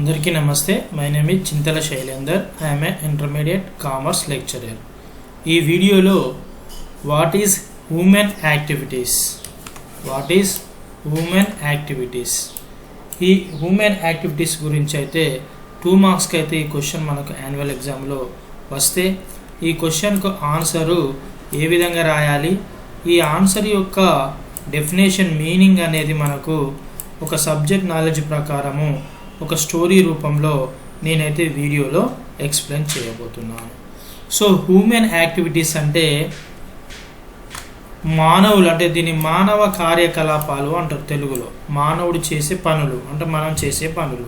అందరికీ నమస్తే. My name is Chintala Shailender. I'm a intermediate commerce lecturer ఈ వీడియోలో what is women activities what is women activities ఈ women activities గురించి అయితే టూ మార్క్స్కి అయితే ఈ క్వశ్చన్ మనకు యాన్యువల్ ఎగ్జామ్లో వస్తే ఈ క్వశ్చన్కు ఆన్సరు ఏ విధంగా రాయాలి? ఈ ఆన్సర్ యొక్క డెఫినేషన్ మీనింగ్ అనేది మనకు ఒక సబ్జెక్ట్ నాలెడ్జ్ ప్రకారము ఒక స్టోరీ రూపంలో నేనైతే వీడియోలో ఎక్స్ప్లెయిన్ చేయబోతున్నాను. సో హ్యూమెన్ యాక్టివిటీస్ అంటే మానవులు అంటే దీన్ని మానవ కార్యకలాపాలు అంటారు తెలుగులో. మానవుడు చేసే పనులు అంటే మనం చేసే పనులు.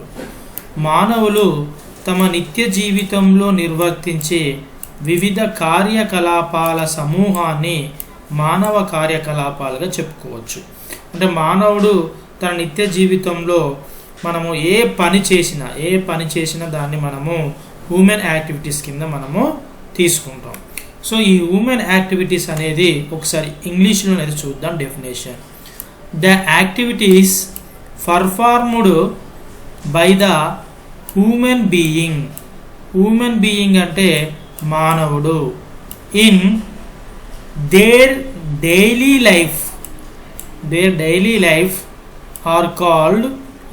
మానవులు తమ నిత్య జీవితంలో నిర్వర్తించే వివిధ కార్యకలాపాల సమూహాన్ని మానవ కార్యకలాపాలుగా చెప్పుకోవచ్చు. అంటే మానవుడు తన నిత్య జీవితంలో మనము ఏ పని చేసినా ఏ పని చేసినా దాన్ని మనము ఉమెన్ యాక్టివిటీస్ కింద మనము తీసుకుంటాం. సో ఈ ఉమెన్ యాక్టివిటీస్ అనేది ఒకసారి ఇంగ్లీష్లో అనేది చూద్దాం definition the activities performed by the human being human being అంటే మానవుడు. In their daily life their daily life are called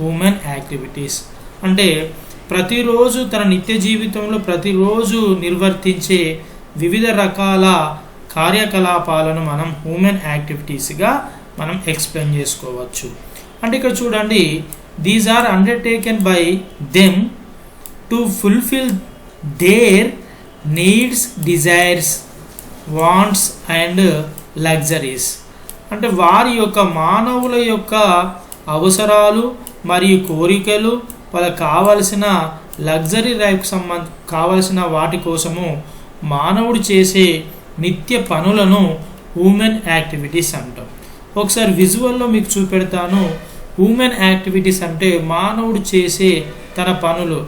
women activities అంటే ప్రతిరోజు తన నిత్య జీవితంలో ప్రతిరోజు నిర్వర్తించే వివిధ రకాల కార్యకలాపాలను మనం హ్యూమన్ యాక్టివిటీస్గా మనం ఎక్స్ప్లెయిన్ చేసుకోవచ్చు. అంటే ఇక్కడ చూడండి these are undertaken by them to fulfil their needs desires wants and luxuries అంటే వారి యొక్క మానవుల యొక్క అవసరాలు మరియు కోరికలు వాళ్ళకి కావలసిన లగ్జరీ లైఫ్ సంబంధ కావలసిన వాటి కోసము మానవుడు చేసే నిత్య పనులను ఉమెన్ యాక్టివిటీస్ అంటాం. ఒకసారి విజువల్లో మీకు చూపెడతాను. ఉమెన్ యాక్టివిటీస్ అంటే మానవుడు చేసే తన పనులు.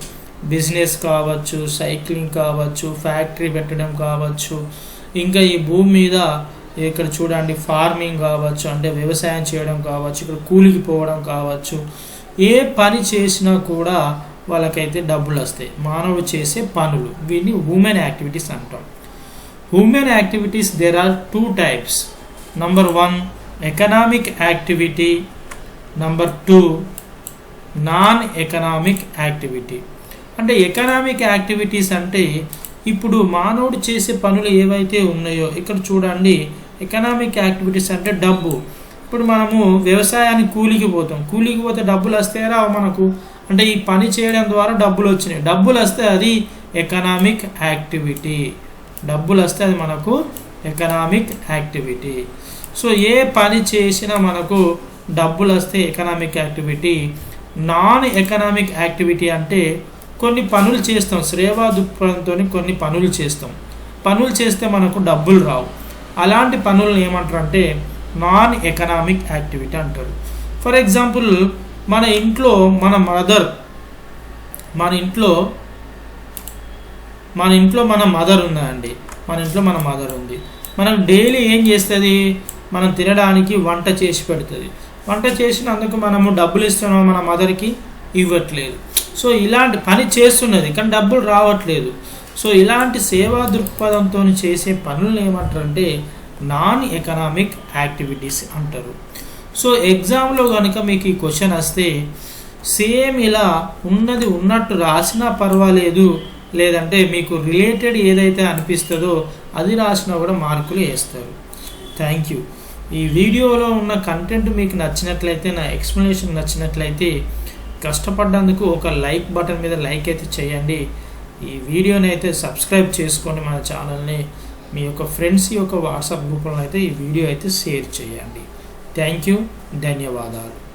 బిజినెస్ కావచ్చు సైక్లింగ్ కావచ్చు ఫ్యాక్టరీ పెట్టడం కావచ్చు. ఇంకా ఈ భూమి మీద ఇక్కడ చూడండి ఫార్మింగ్ కావచ్చు అంటే వ్యవసాయం చేయడం కావచ్చు ఇక్కడ కూలికి పోవడం కావచ్చు. ఏ పని చేసినా కూడా వాళ్ళకైతే డబ్బులు వస్తాయి మానవుడు చేసే పనులు. వీటిని హ్యూమెన్ యాక్టివిటీస్ అంటాం. Human activities there are two types number one economic activity number two non economic activity అంటే ఎకనామిక్ యాక్టివిటీస్ అంటే ఇప్పుడు మానవుడు చేసే పనులు ఏవైతే ఉన్నాయో ఇక్కడ చూడండి ఎకనామిక్ యాక్టివిటీస్ అంటే డబ్బు. ఇప్పుడు మనము వ్యవసాయానికి కూలికి పోతాం. కూలికి పోతే డబ్బులు వస్తే రావు మనకు. అంటే ఈ పని చేయడం ద్వారా డబ్బులు వచ్చినాయి. డబ్బులు వస్తే అది ఎకనామిక్ యాక్టివిటీ డబ్బులు వస్తే అది మనకు ఎకనామిక్ యాక్టివిటీ సో ఏ పని చేసినా మనకు డబ్బులు వస్తే economic activity non economic activity అంటే కొన్ని పనులు చేస్తాం. శ్రేవా దృక్పథంతో కొన్ని పనులు చేస్తాం. పనులు చేస్తే మనకు డబ్బులు రావు. అలాంటి పనులను ఏమంటారు అంటే నాన్ ఎకనామిక్ యాక్టివిటీ అంటారు. ఫర్ ఎగ్జాంపుల్ మన ఇంట్లో మన మదర్ మన ఇంట్లో మన ఇంట్లో మన మదర్ ఉందండి. మన ఇంట్లో మన మదర్ ఉంది. మనం డైలీ ఏం చేస్తుంది? మనం తినడానికి వంట చేసి పెడుతుంది. వంట చేసినందుకు మనము డబ్బులు ఇస్తున్నాం మన మదర్కి ఇవ్వట్లేదు. సో ఇలాంటి పని చేస్తున్నది కానీ డబ్బులు రావట్లేదు. సో ఇలాంటి సేవా దృక్పథంతో చేసే పనులను ఏమంటారంటే నాన్ ఎకనామిక్ యాక్టివిటీస్ అంటారు. సో ఎగ్జామ్లో కనుక మీకు ఈ క్వశ్చన్ వస్తే సేమ్ ఇలా ఉన్నది ఉన్నట్టు రాసినా పర్వాలేదు లేదంటే మీకు రిలేటెడ్ ఏదైతే అనిపిస్తుందో అది రాసినా కూడా మార్కులు వేస్తారు. థ్యాంక్ యూ ఈ వీడియోలో ఉన్న కంటెంట్ మీకు నచ్చినట్లయితే నా ఎక్స్ప్లెనేషన్ నచ్చినట్లయితే కష్టపడ్డందుకు ఒక లైక్ బటన్ మీద లైక్ అయితే చేయండి. ఈ వీడియోని అయితే సబ్స్క్రైబ్ చేసుకోండి మన ఛానల్ని మీ యొక్క ఫ్రెండ్స్ యొక్క వాట్సాప్ గ్రూప్లో అయితే ఈ వీడియో అయితే షేర్ చేయండి. Thank you. ధన్యవాదాలు.